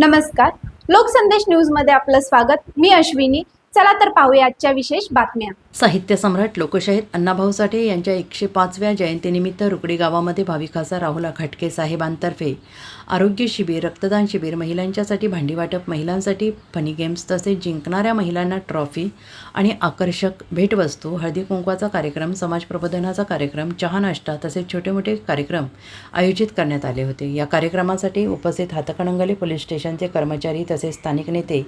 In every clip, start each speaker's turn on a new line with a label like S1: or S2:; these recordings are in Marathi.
S1: नमस्कार. लोकसंदेश न्यूजमध्ये आपलं स्वागत. मी अश्विनी. चला तर पाहूया आजच्या विशेष बातम्या.
S2: साहित्य सम्राट लोकशाहीर अण्णाभाऊ साठे यांच्या एकशे पाचव्या जयंतीनिमित्त रुकडी गावामध्ये भाविक खासदार राहुल खटके साहेबांतर्फे आरोग्य शिबिर रक्तदान शिबिर महिलांच्यासाठी भांडी वाटप महिलांसाठी फनी गेम्स तसेच जिंकणाऱ्या महिलांना ट्रॉफी आणि आकर्षक भेटवस्तू हळदी कुंकवाचा कार्यक्रम समाज प्रबोधनाचा कार्यक्रम चहा नाश्ता तसेच छोटे मोठे कार्यक्रम आयोजित करण्यात आले होते. या कार्यक्रमासाठी उपस्थित हातकणंगले पोलीस स्टेशनचे कर्मचारी तसेच स्थानिक नेते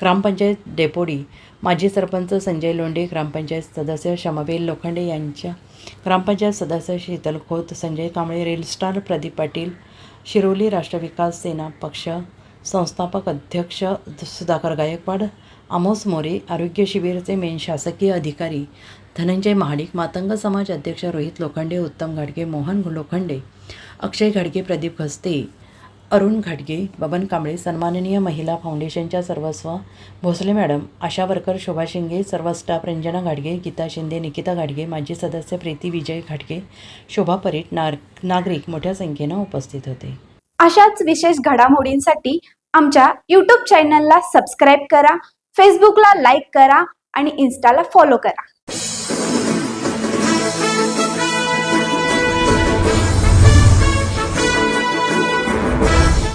S2: ग्रामपंचायत डेपोडी माजी सरपंच संजय लोंढे ग्रामपंचायत सदस्य शमबेल लोखंडे यांच्या ग्रामपंचायत सदस्य शीतल खोत संजय कांबळे रेलस्टार प्रदीप पाटील शिरोली राष्ट्रविकास सेना पक्ष संस्थापक अध्यक्ष सुधाकर गायकवाड आमोस मोरे आरोग्य शिबिराचे मेन शासकीय अधिकारी धनंजय महाडिक मातंग समाज अध्यक्ष रोहित लोखंडे उत्तम घाडगे मोहन लोखंडे अक्षय घाडगे प्रदीप घस्ते अरुण घाटगे बबन कांबळे सन्माननीय महिला फाउंडेशनच्या सर्वस्व भोसले मॅडम आशा वर्कर शोभा शिंगे सर्व स्टाफ रंजना घाटगे गीता शिंदे निकिता घाटगे माजी सदस्य प्रीती विजय घाटगे शोभा परीट नार नागरिक मोठ्या संख्येनं उपस्थित होते.
S1: अशाच विशेष घडामोडींसाठी आमच्या यूट्यूब चॅनलला सबस्क्राईब करा फेसबुकला लाईक करा आणि इन्स्टाला फॉलो करा.